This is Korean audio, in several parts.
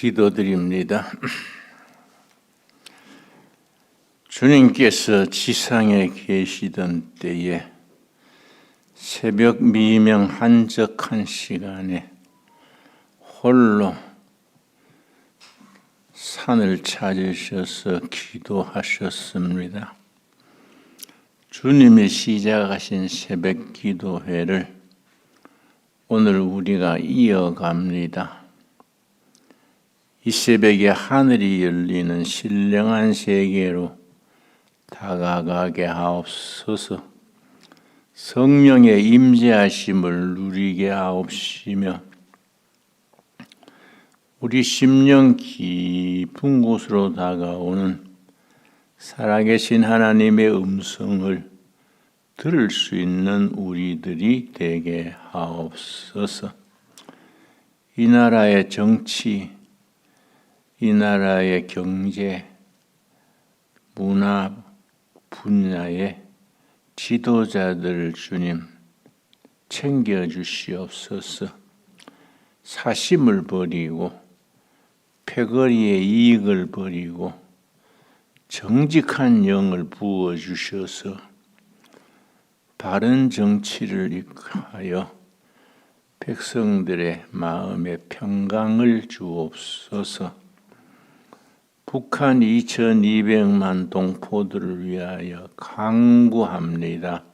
기도드립니다. 주님께서 지상에 계시던 때에 새벽 미명 한적한 시간에 홀로 산을 찾으셔서 기도하셨습니다. 주님이 시작하신 새벽 기도회를 오늘 우리가 이어갑니다. 이 새벽에 하늘이 열리는 신령한 세계로 다가가게 하옵소서. 성령의 임재하심을 누리게 하옵시며 우리 심령 깊은 곳으로 다가오는 살아계신 하나님의 음성을 들을 수 있는 우리들이 되게 하옵소서. 이 나라의 정치, 이 나라의 경제, 문화 분야의 지도자들 주님 챙겨 주시옵소서. 사심을 버리고 패거리의 이익을 버리고 정직한 영을 부어 주셔서 바른 정치를 이끌하여 백성들의 마음에 평강을 주옵소서. 북한 2,200만 동포들을 위하여 강구합니다.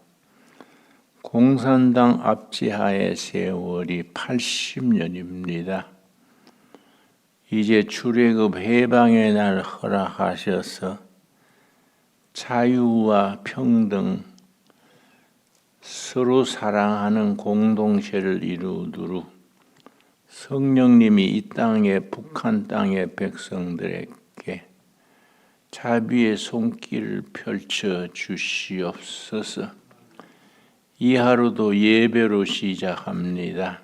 공산당 압제하의 세월이 80년입니다. 이제 출애굽 해방의 날 허락하셔서 자유와 평등, 서로 사랑하는 공동체를 이루도록 성령님이 이 땅에 북한 땅의 백성들 에게 자비의 손길을 펼쳐 주시옵소서. 이 하루도 예배로 시작합니다.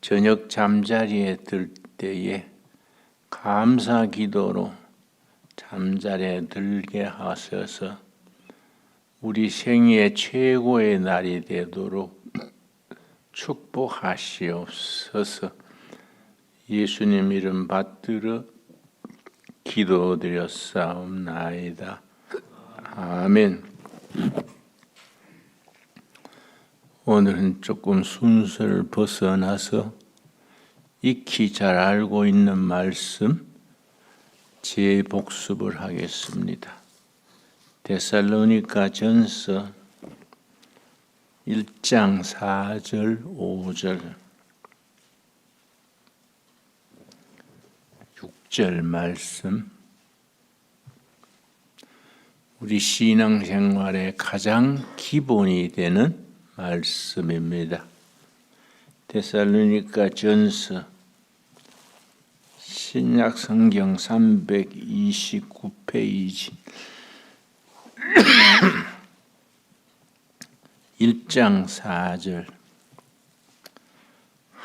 저녁 잠자리에 들 때에 감사 기도로 잠자리에 들게 하셔서 우리 생애 최고의 날이 되도록 축복하시옵소서. 예수님 이름 받들어 기도드렸사옵나이다. 아멘. 오늘은 조금 순서를 벗어나서 익히 잘 알고 있는 말씀 재복습을 하겠습니다. 데살로니가 전서 1장 4절 5절 6절 말씀 우리 신앙생활의 가장 기본이 되는 말씀입니다. 데살로니가 전서 신약 성경 329페이지 1장 4절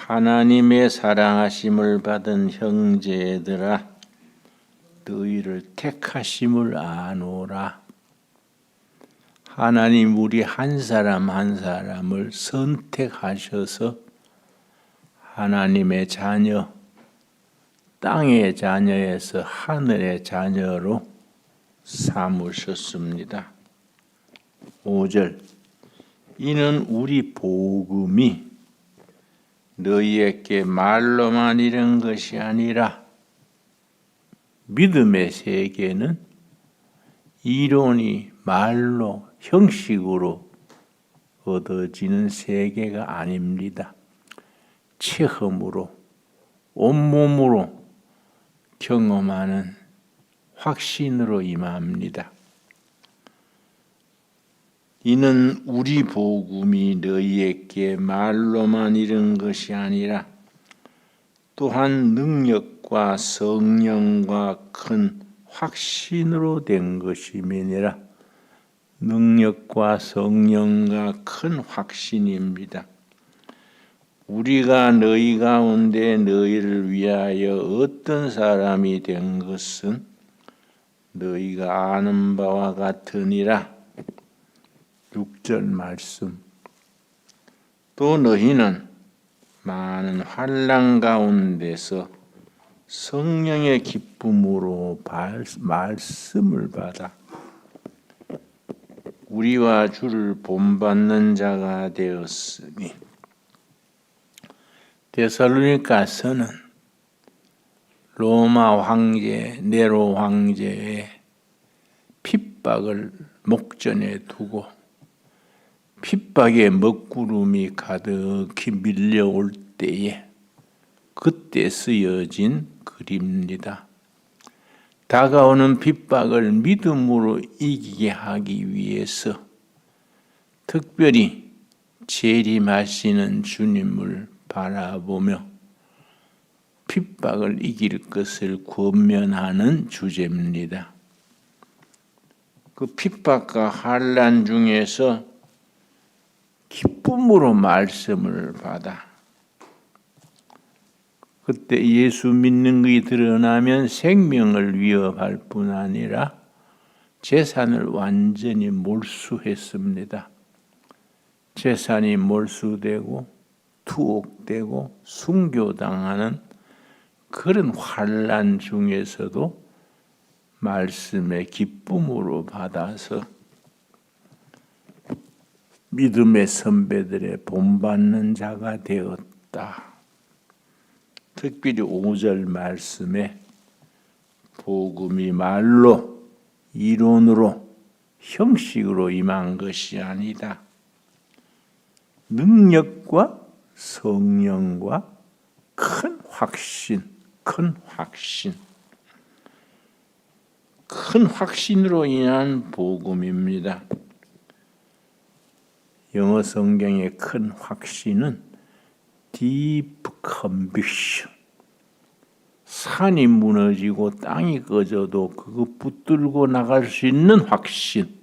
하나님의 사랑하심을 받은 형제들아 너희를 택하심을 아노라 하나님 우리 한 사람 한 사람을 선택하셔서 하나님의 자녀 땅의 자녀에서 하늘의 자녀로 삼으셨습니다. 5절 이는 우리 복음이 너희에게 말로만 이런 것이 아니라 믿음의 세계는 이론이 말로 형식으로 얻어지는 세계가 아닙니다. 체험으로 온몸으로 경험하는 확신으로 임합니다. 이는 우리 복음이 너희에게 말로만 이른 것이 아니라 또한 능력과 성령과 큰 확신으로 된 것임이니라. 능력과 성령과 큰 확신입니다. 우리가 너희 가운데 너희를 위하여 어떤 사람이 된 것은 너희가 아는 바와 같으니라. 6절 말씀. 또 너희는 많은 환란 가운데서 성령의 기쁨으로 발- 말씀을 받아 우리와 주를 본받는 자가 되었으니 데살로니가서는 로마 황제 네로 황제의 핍박을 목전에 두고 핍박의 먹구름이 가득히 밀려올 때에 그때 쓰여진 글입니다. 다가오는 핍박을 믿음으로 이기게 하기 위해서 특별히 재림하시는 주님을 바라보며 핍박을 이길 것을 권면하는 주제입니다. 그 핍박과 환란 중에서 기쁨으로 말씀을 받아 그때 예수 믿는 것이 드러나면 생명을 위협할 뿐 아니라 재산을 완전히 몰수했습니다. 재산이 몰수되고 투옥되고 순교당하는 그런 환란 중에서도 말씀의 기쁨으로 받아서 믿음의 선배들의 본받는 자가 되었다. 특별히 5절 말씀에 복음이 말로 이론으로 형식으로 임한 것이 아니다. 능력과 성령과 큰 확신, 큰 확신, 큰 확신으로 인한 복음입니다. 영어 성경의 큰 확신은 deep conviction. 산이 무너지고 땅이 꺼져도 그거 붙들고 나갈 수 있는 확신.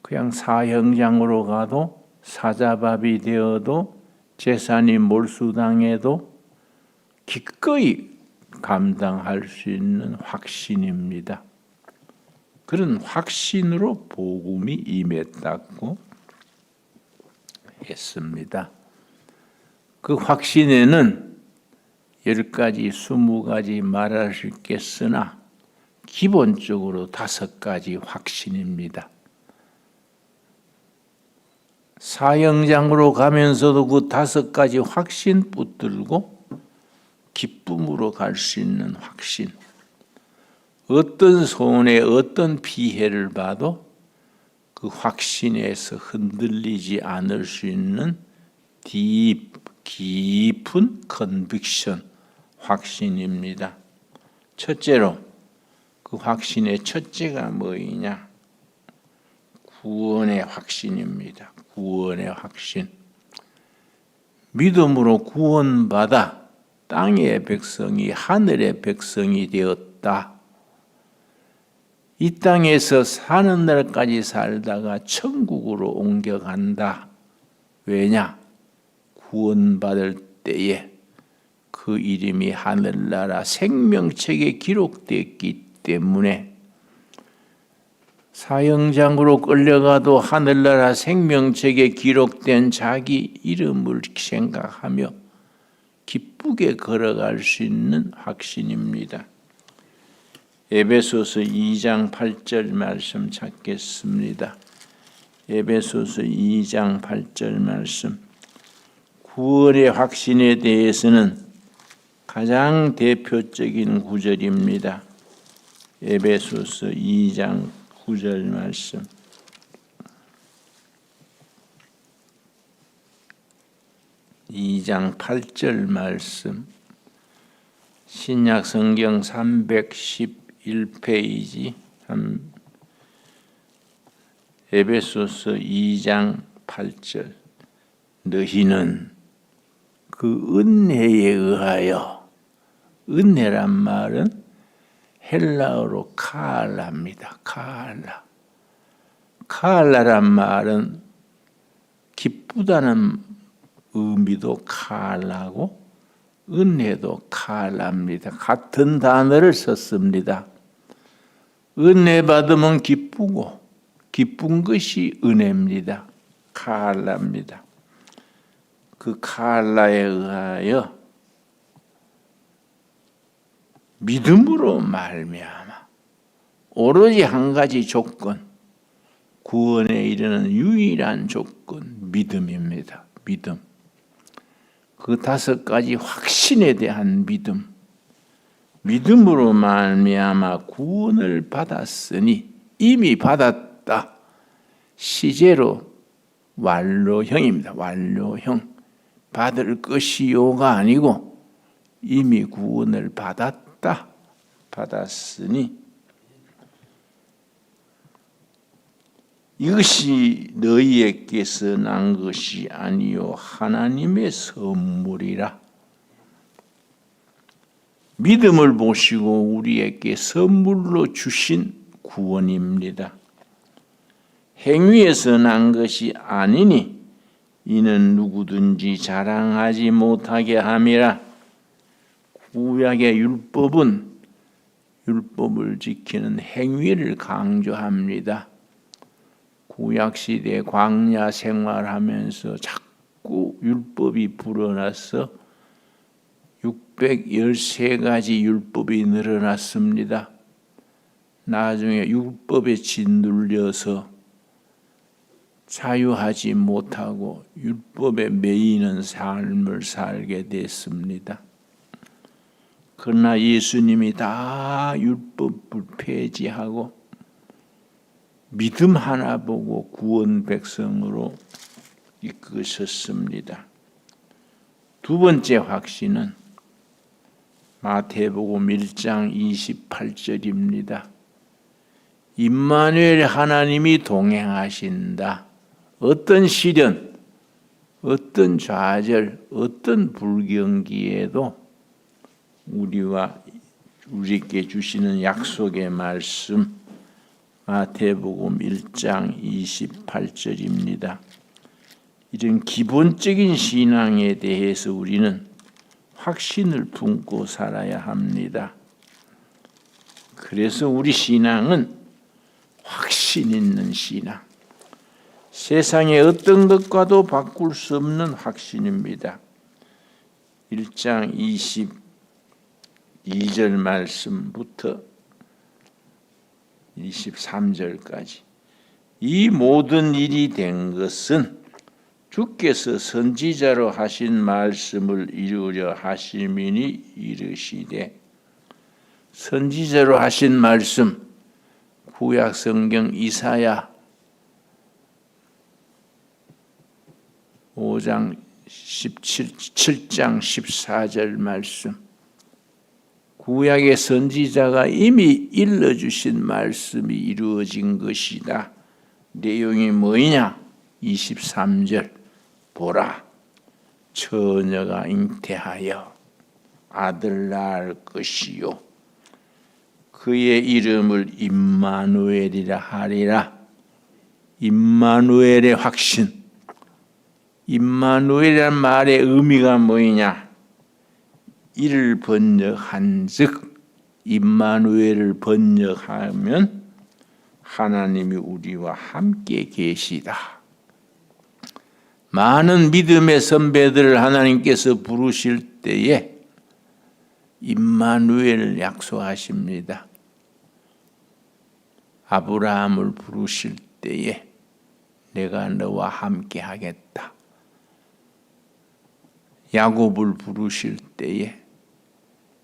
그냥 사형장으로 가도 사자밥이 되어도 재산이 몰수당해도 기꺼이 감당할 수 있는 확신입니다. 그런 확신으로 복음이 임했다고 했습니다. 그 확신에는 열 가지, 스무 가지 말할 수 있겠으나 기본적으로 다섯 가지 확신입니다. 사형장으로 가면서도 그 다섯 가지 확신 붙들고 기쁨으로 갈 수 있는 확신. 어떤 손해, 어떤 피해를 봐도 그 확신에서 흔들리지 않을 수 있는 딥, 깊은 컨빅션, 확신입니다. 첫째로 그 확신의 첫째가 뭐이냐? 구원의 확신입니다. 구원의 확신. 믿음으로 구원받아 땅의 백성이 하늘의 백성이 되었다. 이 땅에서 사는 날까지 살다가 천국으로 옮겨간다. 왜냐? 구원받을 때에 그 이름이 하늘나라 생명책에 기록됐기 때문에 사형장으로 끌려가도 하늘나라 생명책에 기록된 자기 이름을 생각하며 기쁘게 걸어갈 수 있는 확신입니다. 에베소서 2장 8절 말씀 찾겠습니다. 에베소서 2장 8절 말씀. 구원의 확신에 대해서는 가장 대표적인 구절입니다. 에베소서 2장 9절 말씀. 이장 8절 말씀. 신약 성경 311페이지 에베소서 2장 8절 너희는 그 은혜에 의하여 은혜란 말은 헬라어로 카알라입니다. 카알라. 카알라란 말은 기쁘다는 의미도 카알라고 은혜도 카알라입니다. 같은 단어를 썼습니다. 은혜 받으면 기쁘고 기쁜 것이 은혜입니다. 카알라입니다. 그 칼라에 의하여 믿음으로 말미암아 오로지 한 가지 조건 구원에 이르는 유일한 조건 믿음입니다. 믿음. 그 다섯 가지 확신에 대한 믿음. 믿음으로 말미암아 구원을 받았으니 이미 받았다. 시제로 완료형입니다. 완료형. 받을 것이요가 아니고 이미 구원을 받았다. 받았으니 이것이 너희에게서 난 것이 아니요 하나님의 선물이라. 믿음을 보시고 우리에게 선물로 주신 구원입니다. 행위에서 난 것이 아니니 이는 누구든지 자랑하지 못하게 함이라. 구약의 율법은 율법을 지키는 행위를 강조합니다. 구약 시대 광야 생활하면서 자꾸 율법이 불어나서 613가지 율법이 늘어났습니다. 나중에 율법에 짓눌려서 자유하지 못하고 율법에 매이는 삶을 살게 됐습니다. 그러나 예수님이 다 율법을 폐지하고 믿음 하나 보고 구원 백성으로 이끄셨습니다. 두 번째 확신은 마태복음 1장 28절입니다. 임마누엘 하나님이 동행하신다. 어떤 시련, 어떤 좌절, 어떤 불경기에도 우리와 우리께 주시는 약속의 말씀 마태복음 1장 28절입니다. 이런 기본적인 신앙에 대해서 우리는 확신을 품고 살아야 합니다. 그래서 우리 신앙은 확신 있는 신앙. 세상의 어떤 것과도 바꿀 수 없는 확신입니다. 1장 22절 말씀부터 23절까지 이 모든 일이 된 것은 주께서 선지자로 하신 말씀을 이루려 하심이니 이르시되 선지자로 하신 말씀 구약 성경 이사야 5장 17, 7장 14절 말씀 구약의 선지자가 이미 일러주신 말씀이 이루어진 것이다. 내용이 뭐냐? 23절 보라. 처녀가 잉태하여 아들 낳을 것이요. 그의 이름을 임마누엘이라 하리라. 임마누엘의 확신. 임마누엘이란 말의 의미가 뭐냐? 이를 번역한즉 임마누엘을 번역하면 하나님이 우리와 함께 계시다. 많은 믿음의 선배들을 하나님께서 부르실 때에 임마누엘을 약속하십니다. 아브라함을 부르실 때에 내가 너와 함께 하겠다. 야곱을 부르실 때에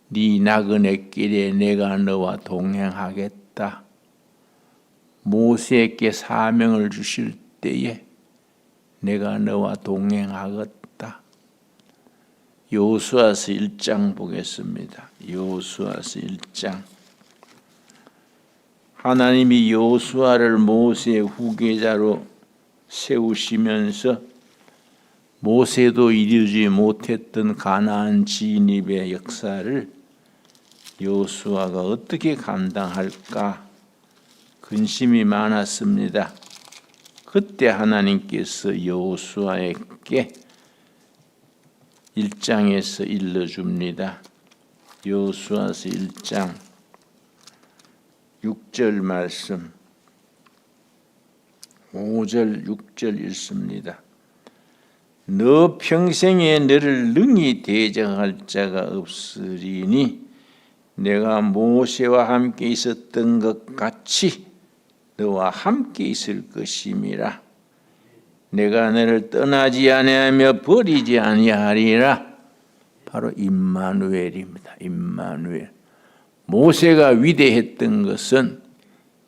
네 나그네 길에 내가 너와 동행하겠다. 모세에게 사명을 주실 때에 내가 너와 동행하겠다. 요수아서 1장 보겠습니다. 요수아서 1장 하나님이 요수아를 모세의 후계자로 세우시면서 모세도 이루지 못했던 가나안 진입의 역사를 요수아가 어떻게 감당할까 근심이 많았습니다. 그때 하나님께서 여호수아에게 1장에서 일러 줍니다. 여호수아서 1장 6절 말씀 5절 6절 읽습니다. 너 평생에 너를 능히 대적할 자가 없으리니 내가 모세와 함께 있었던 것 같이 너와 함께 있을 것임이라. 내가 너를 떠나지 아니하며 버리지 아니하리라. 바로 임마누엘입니다. 임마누엘. 모세가 위대했던 것은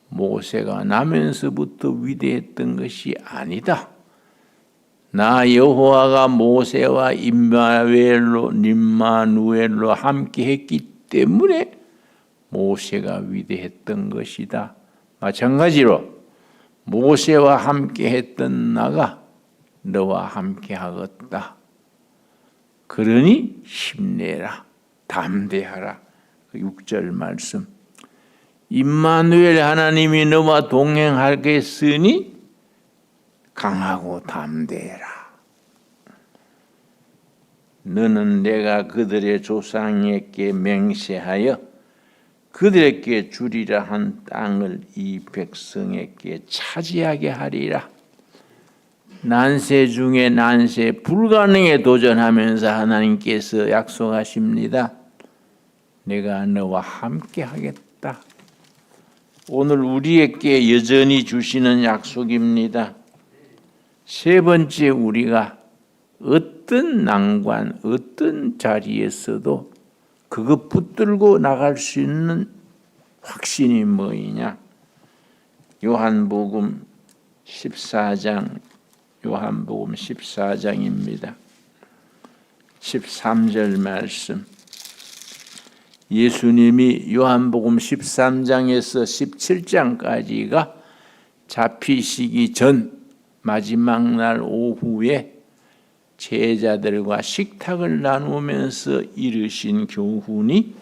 모세가 나면서부터 위대했던 것이 아니다. 나 여호와가 모세와 임마누엘로 임마누엘로 함께 했기 때문에 모세가 위대했던 것이다. 마찬가지로 모세와 함께 했던 나가 너와 함께 하겠다. 그러니 힘내라. 담대하라. 그 6절 말씀. 임마누엘 하나님이 너와 동행하겠으니 강하고 담대해라. 너는 내가 그들의 조상에게 맹세하여 그들에게 주리라 한 땅을 이 백성에게 차지하게 하리라. 난세 중에 난세 불가능에 도전하면서 하나님께서 약속하십니다. 내가 너와 함께 하겠다. 오늘 우리에게 여전히 주시는 약속입니다. 세 번째 우리가 어떤 난관, 어떤 자리에서도 그거 붙들고 나갈 수 있는 확신이 뭐이냐? 요한복음 14장 요한복음 14장입니다. 13절 말씀. 예수님이 요한복음 13장에서 17장까지가 잡히시기 전 마지막 날 오후에 제자들과 식탁을 나누면서 이르신 교훈이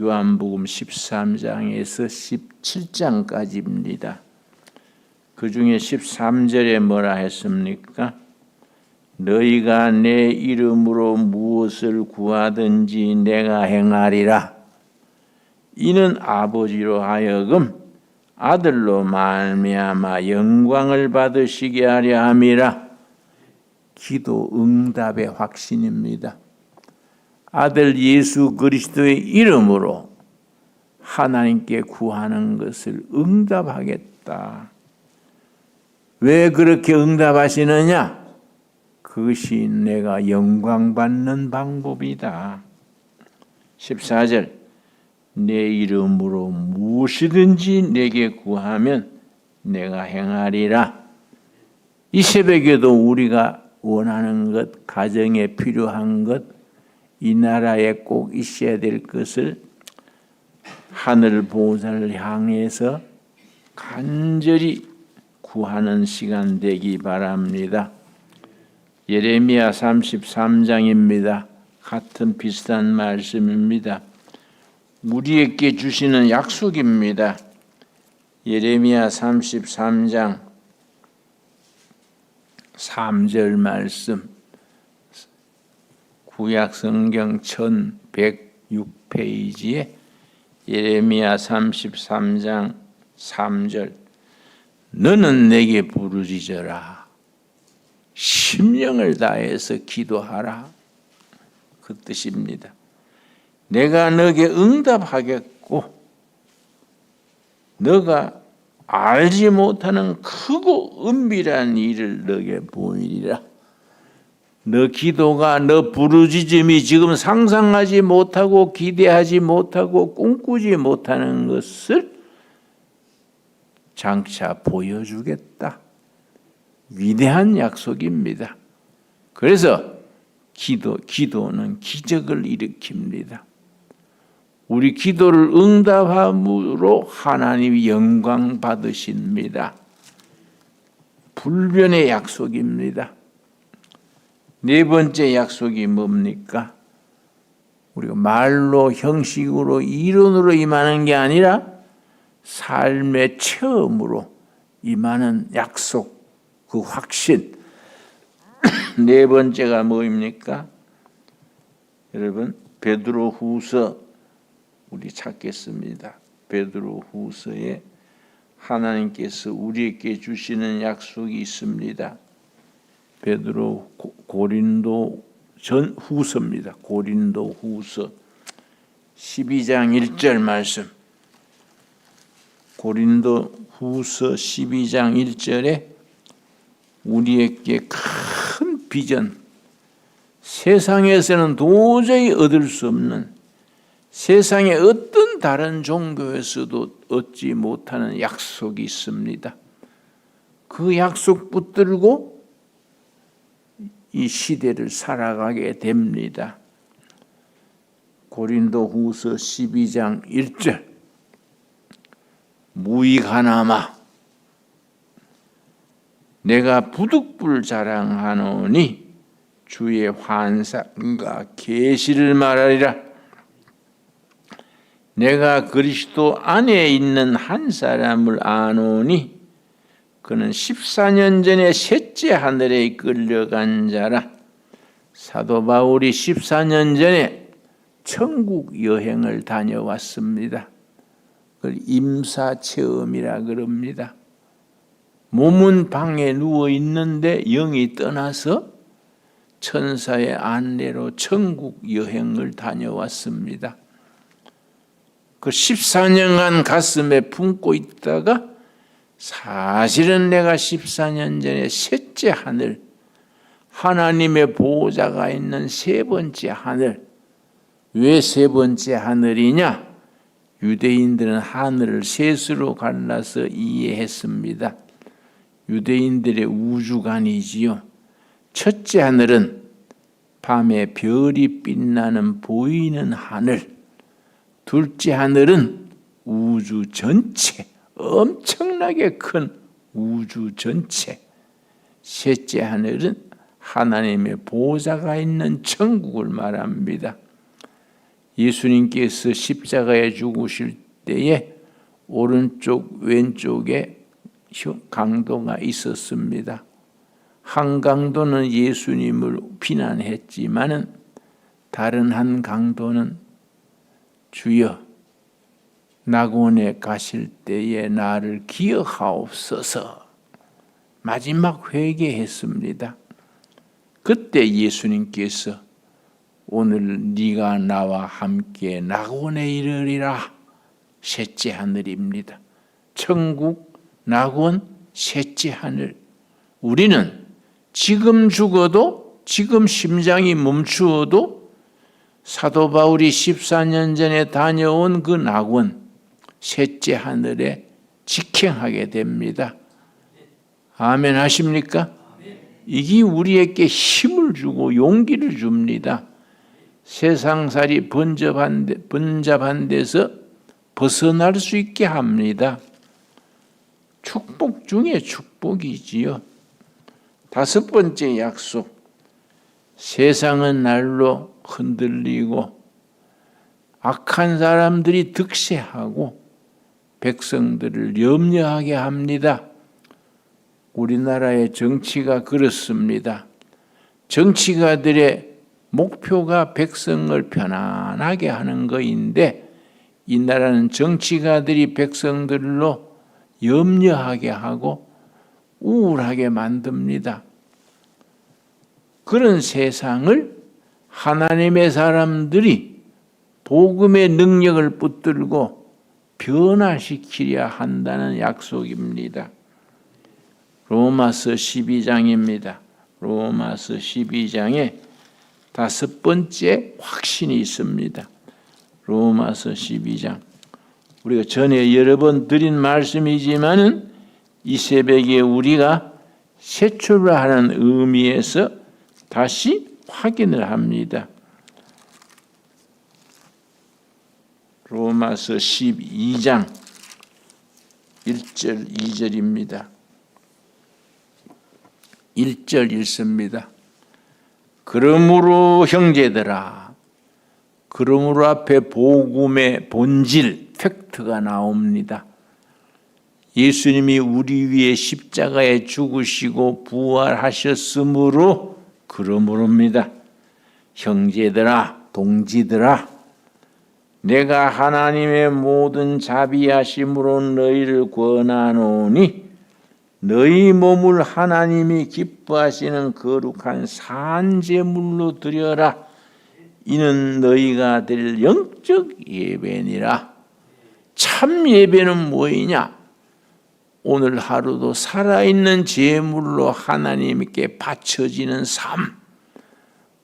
요한복음 13장에서 17장까지입니다. 그 중에 13절에 뭐라 했습니까? 너희가 내 이름으로 무엇을 구하든지 내가 행하리라. 이는 아버지로 하여금 아들로 말미암아 영광을 받으시게 하려 함이라. 기도 응답의 확신입니다. 아들 예수 그리스도의 이름으로 하나님께 구하는 것을 응답하겠다. 왜 그렇게 응답하시느냐? 그것이 내가 영광 받는 방법이다. 14절 내 이름으로 무엇이든지 내게 구하면 내가 행하리라. 이 새벽에도 우리가 원하는 것, 가정에 필요한 것, 이 나라에 꼭 있어야 될 것을 하늘 보호자를 향해서 간절히 구하는 시간 되기 바랍니다. 예레미야 33장입니다. 같은 비슷한 말씀입니다. 우리에게 주시는 약속입니다. 예레미야 33장 3절 말씀. 구약 성경 1106페이지에 예레미야 33장 3절. 너는 내게 부르짖어라. 심령을 다해서 기도하라. 그 뜻입니다. 내가 너에게 응답하겠고 너가 알지 못하는 크고 은밀한 일을 너에게 보이리라. 너 기도가 너 부르짖음이 지금 상상하지 못하고 기대하지 못하고 꿈꾸지 못하는 것을 장차 보여주겠다. 위대한 약속입니다. 그래서 기도 기도는 기적을 일으킵니다. 우리 기도를 응답함으로 하나님이 영광 받으십니다. 불변의 약속입니다. 네 번째 약속이 뭡니까? 우리가 말로 형식으로 이론으로 임하는 게 아니라 삶의 체험으로 임하는 약속, 그 확신. 네 번째가 뭐입니까? 여러분 베드로 후서 우리 찾겠습니다. 베드로 후서에 하나님께서 우리에게 주시는 약속이 있습니다. 베드로 고- 고린도 전 후서입니다. 고린도 후서 12장 1절 말씀. 고린도 후서 12장 1절에 우리에게 큰 비전, 세상에서는 도저히 얻을 수 없는 세상의 어떤 다른 종교에서도 얻지 못하는 약속이 있습니다. 그 약속 붙들고 이 시대를 살아가게 됩니다. 고린도 후서 12장 1절 무익하나마 내가 부득불 자랑하노니 주의 환상과 계시를 말하리라 내가 그리스도 안에 있는 한 사람을 아노니 그는 14년 전에 셋째 하늘에 끌려간 자라 사도 바울이 14년 전에 천국 여행을 다녀왔습니다. 그걸 임사 체험이라 그럽니다. 몸은 방에 누워 있는데 영이 떠나서 천사의 안내로 천국 여행을 다녀왔습니다. 그 14년간 가슴에 품고 있다가 사실은 내가 14년 전에 셋째 하늘 하나님의 보호자가 있는 세 번째 하늘 왜 세 번째 하늘이냐? 유대인들은 하늘을 셋으로 갈라서 이해했습니다. 유대인들의 우주관이지요. 첫째 하늘은 밤에 별이 빛나는 보이는 하늘. 둘째 하늘은 우주 전체, 엄청나게 큰 우주 전체. 셋째 하늘은 하나님의 보호자가 있는 천국을 말합니다. 예수님께서 십자가에 죽으실 때에 오른쪽 왼쪽에 강도가 있었습니다. 한 강도는 예수님을 비난했지만은 다른 한 강도는 주여 낙원에 가실 때에 나를 기억하옵소서 마지막 회개했습니다. 그때 예수님께서 오늘 네가 나와 함께 낙원에 이르리라 셋째 하늘입니다. 천국 낙원 셋째 하늘. 우리는 지금 죽어도 지금 심장이 멈추어도 사도 바울이 14년 전에 다녀온 그 낙원 셋째 하늘에 직행하게 됩니다. 아멘 하십니까? 이게 우리에게 힘을 주고 용기를 줍니다. 세상살이 번잡한, 데, 번잡한 데서 벗어날 수 있게 합니다. 축복 중에 축복이지요. 다섯 번째 약속. 세상은 날로 흔들리고 악한 사람들이 득세하고 백성들을 염려하게 합니다. 우리나라의 정치가 그렇습니다. 정치가들의 목표가 백성을 편안하게 하는 것인데 이 나라는 정치가들이 백성들로 염려하게 하고 우울하게 만듭니다. 그런 세상을 하나님의 사람들이 복음의 능력을 붙들고 변화시키려 한다는 약속입니다. 로마서 12장입니다. 로마서 12장에 다섯 번째 확신이 있습니다. 로마서 12장. 우리가 전에 여러 번 드린 말씀이지만은 이 새벽에 우리가 새 출발하는 의미에서 다시 확인을 합니다. 로마서 12장 1절 2절입니다. 1절 읽습니다. 그러므로 형제들아 그러므로 앞에 복음의 본질 팩트가 나옵니다. 예수님이 우리 위해 십자가에 죽으시고 부활하셨으므로 그러므로입니다. 형제들아 동지들아 내가 하나님의 모든 자비하심으로 너희를 권하노니 너희 몸을 하나님이 기뻐하시는 거룩한 산제물로 드려라. 이는 너희가 될 영적 예배니라. 참 예배는 뭐이냐? 오늘 하루도 살아있는 제물로 하나님께 바쳐지는 삶.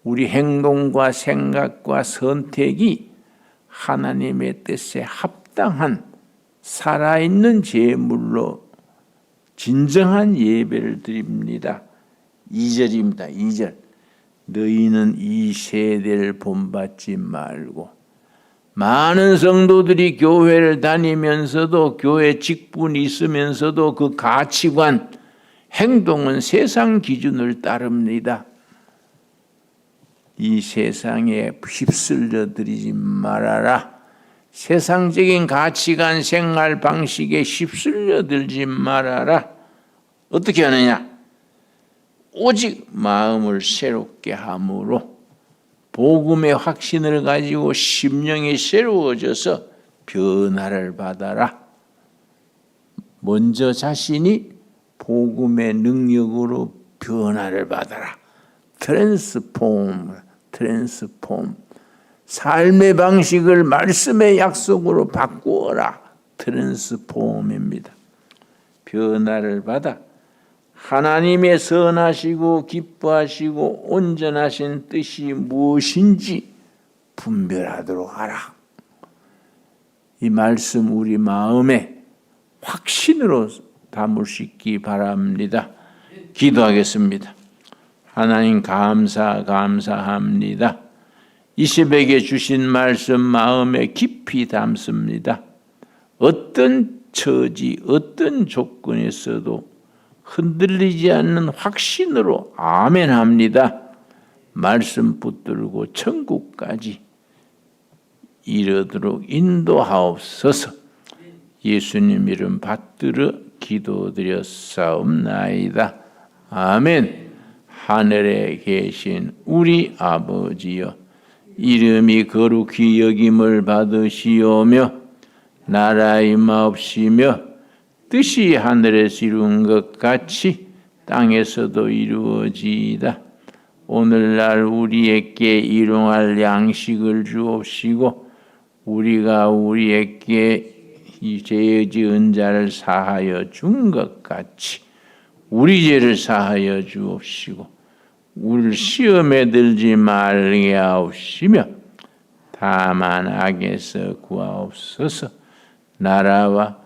우리 행동과 생각과 선택이 하나님의 뜻에 합당한 살아있는 제물로 진정한 예배를 드립니다. 2절입니다. 2절. 너희는 이 세대를 본받지 말고 많은 성도들이 교회를 다니면서도 교회 직분이 있으면서도 그 가치관, 행동은 세상 기준을 따릅니다. 이 세상에 휩쓸려 들이지 말아라. 세상적인 가치관, 생활 방식에 휩쓸려 들지 말아라. 어떻게 하느냐? 오직 마음을 새롭게 함으로 복음의 확신을 가지고 심령이 새로워져서 변화를 받아라. 먼저 자신이 복음의 능력으로 변화를 받아라. 트랜스폼, 트랜스폼. 삶의 방식을 말씀의 약속으로 바꾸어라. 트랜스폼입니다. 변화를 받아 하나님의 선하시고 기뻐하시고 온전하신 뜻이 무엇인지 분별하도록 하라. 이 말씀 우리 마음에 확신으로 담을 수 있기 바랍니다. 기도하겠습니다. 하나님 감사 감사합니다. 이 새벽에 주신 말씀 마음에 깊이 담습니다. 어떤 처지, 어떤 조건에서도 흔들리지 않는 확신으로 아멘합니다. 말씀 붙들고 천국까지 이르도록 인도하옵소서. 예수님 이름 받들어 기도드렸사옵나이다. 아멘. 하늘에 계신 우리 아버지여 이름이 거룩히 여김을 받으시오며 나라 임하옵시며 뜻이 하늘에서 이룬 것 같이 땅에서도 이루어지이다. 오늘날 우리에게 일용할 양식을 주옵시고 우리가 우리에게 죄 지은 자를 사하여 준 것 같이 우리 죄를 사하여 주옵시고 우리를 시험에 들지 말게 하옵시며 다만 악에서 구하옵소서 나라와